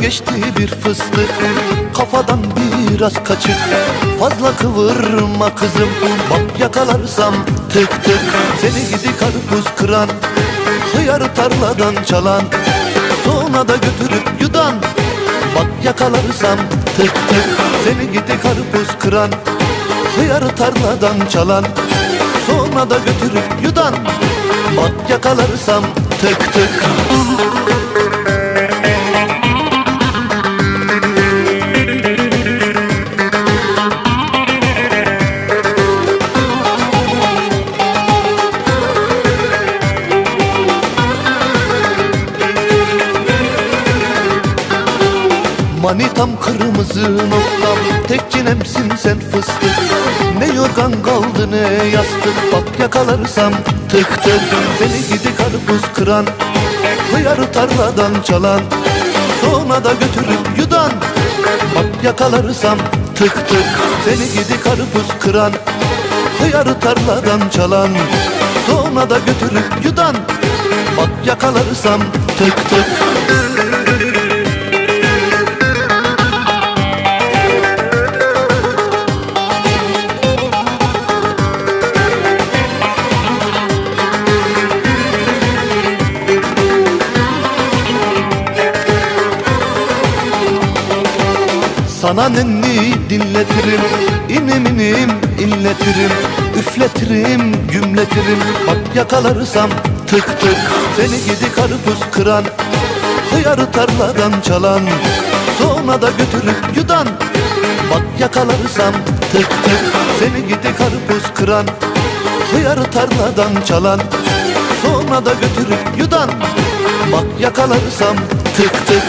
Geçti bir fıstık. Kafadan biraz kaçık. Fazla kıvırma kızım. Bak yakalarsam tık tık. Seni gidi karpuz kıran. Hıyarı tarladan çalan. Sonra da götürüp yudan. Bak yakalarsam tık tık. Seni gidi karpuz kıran. Hıyarı tarladan çalan. Sonra da götürüp yudan. Bak yakalarsam tık tık Manitam kırmızı noktam. Tek cinemsin sen fıstık. Ne yorgan kaldı ne yastık. Bak yakalarsam tık tık. Seni gidi karpuz kıran. Hıyarı tarladan çalan. Sonra da götürüp yudan. Bak yakalarsam tık tık. Seni gidi karpuz kıran. Hıyarı tarladan çalan. Sonra da götürüp yudan. Bak yakalarsam tık tık Sana nenni dinletirim İnim inim inletirim Üfletirim gümletirim. Bak yakalarsam tık tık Seni gidi karpuz kıran Hıyarı tarladan çalan Sonra da götürüp yudan. Bak yakalarsam tık tık Seni gidi karpuz kıran Hıyarı tarladan çalan Sonra da götürüp yudan. Bak yakalarsam tık tık